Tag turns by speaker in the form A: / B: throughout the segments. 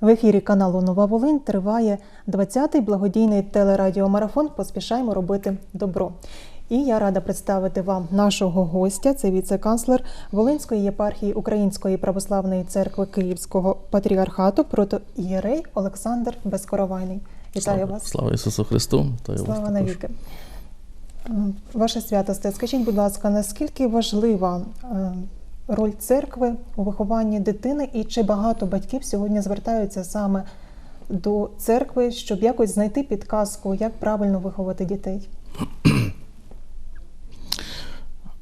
A: В ефірі каналу Нова Волинь триває 20-й благодійний телерадіомарафон Поспішаємо робити добро. І я рада представити вам нашого гостя. Це віце-канцлер Волинської єпархії Української православної церкви Київського патріархату протоієрей Олександр Безкоровайний. Вітаю
B: слава,
A: вас.
B: Слава Ісусу Христу! Та
A: Слава навіки. М, Ваше святосте, скажіть, будь ласка, наскільки важлива е, роль церкви у вихованні дитини, і чи багато батьків сьогодні звертаються саме до церкви, щоб якось знайти підказку, як правильно виховати дітей?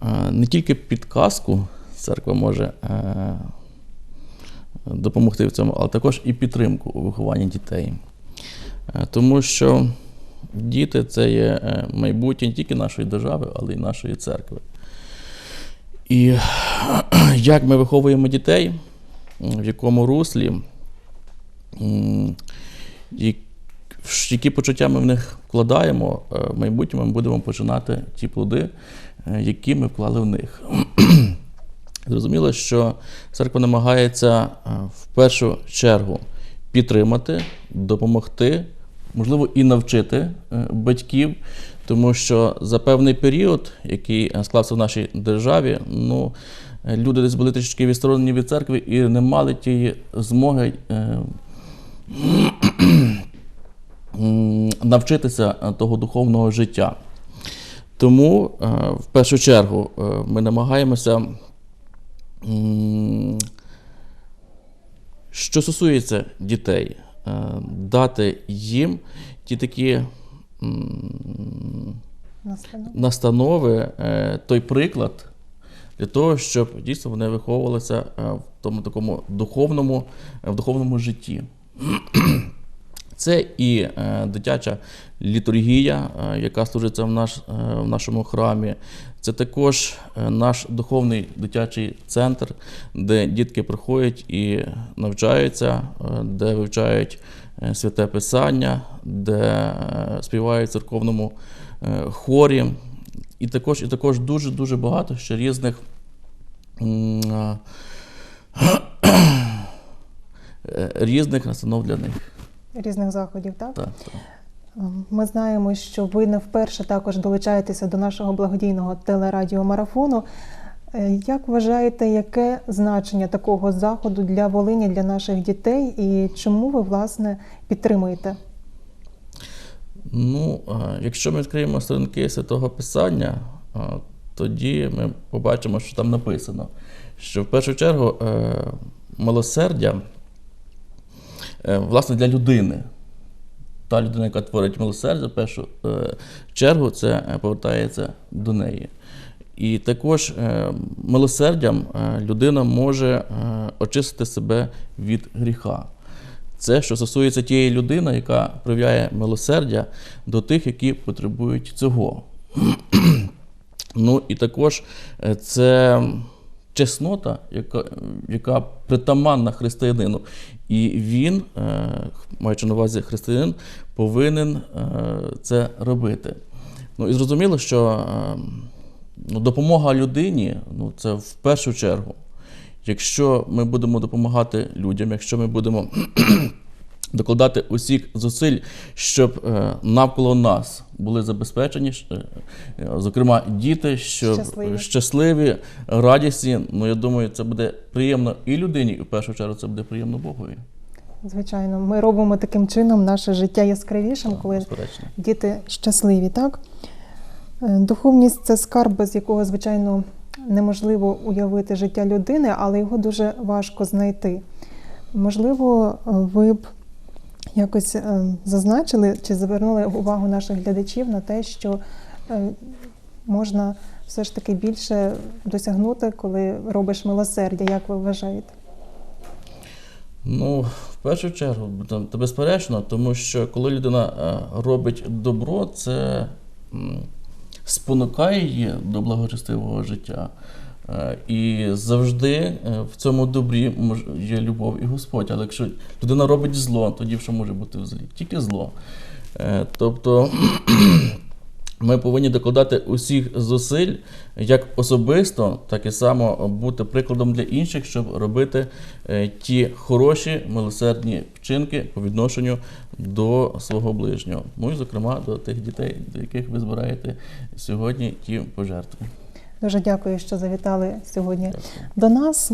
B: Е, Не тільки підказку церква може е, допомогти в цьому, але також і підтримку у вихованні дітей. Е, Тому що діти це є майбутнє не тільки нашої держави, але й нашої церкви. І як ми виховуємо дітей, в якому руслі, які почуття ми в них вкладаємо, е, в майбутньому ми будемо починати ті плоди, е, які ми вклали в них. Зрозуміло, що церква намагається е, в першу чергу підтримати, допомогти, можливо, і навчити батьків, тому що за певний період, який склався в нашій державі, ну, люди десь були трішки відсторонені від церкви і не мали тієї змоги. е, навчитися е, того духовного життя. Тому е, в першу чергу е, ми намагаємося, що стосується дітей, е, дати їм ті такі настанови, е, той приклад для того, щоб дійсно вони виховувалися е, в тому такому духовному, е, в духовному житті. Це і е, дитяча літургія, яка служиться в, наш, в нашому храмі. Це також наш духовний дитячий центр, де дітки приходять і навчаються, де вивчають святе Писання, де співають в церковному хорі. І також, і також дуже-дуже багато ще різних. Е, Різних настанов для них.
A: Різних заходів, так?
B: Так, так.
A: Ем, Ми знаємо, що ви не вперше також долучаєтеся до нашого благодійного телерадіомарафону. Е, Як вважаєте, яке значення такого заходу для Волині, для наших дітей, і чому ви власне підтримуєте?
B: Ну, якщо ми відкриємо сторінки Святого Писання, тоді ми побачимо, що там написано, що в першу чергу е, милосердя е, власне для людини. Та людина, яка творить милосердя, в першу е, чергу це повертається до неї. І також милосердям людина може очистити себе від гріха. Це, що стосується тієї людини, яка проявляє милосердя до тих, які потребують цього. Ну і також е, це чеснота, яка, яка притаманна християнину. І він, е, маючи на увазі християнин, повинен е, це робити. Ну і зрозуміло, що ну, допомога людині ну, це в першу чергу. Якщо ми будемо допомагати людям, якщо ми будемо докладати усіх зусиль, щоб е, навколо нас були забезпечені, е, зокрема діти, щоб
A: Щасливі.
B: щасливі, радісні, ну я думаю, це буде приємно і людині, і в першу чергу це буде приємно Богові.
A: Звичайно, ми робимо таким чином наше життя яскравішим, коли
B: Безперечно.
A: діти щасливі, так? Е, Духовність це скарб, без якого, звичайно, неможливо уявити життя людини, але його дуже важко знайти. Можливо, ви б якось е, зазначили чи звернули увагу наших глядачів на те, що е, можна все ж таки більше досягнути, коли робиш милосердя, як ви вважаєте?
B: Ну, в першу чергу, та безперечно, тому що коли людина е, робить добро, це спонукає її до благочестивого життя. Е, І завжди е, в цьому добрі є любов і Господь. Але якщо людина робить зло, тоді що може бути в злі? Тільки зло. Е, Тобто ми повинні докладати усіх зусиль, як особисто, так і само бути прикладом для інших, щоб робити ті хороші милосердні вчинки по відношенню до свого ближнього. Ну і, зокрема, до тих дітей, до яких ви збираєте сьогодні ті пожертви.
A: Дуже дякую, що завітали сьогодні
B: Дякую.
A: до нас.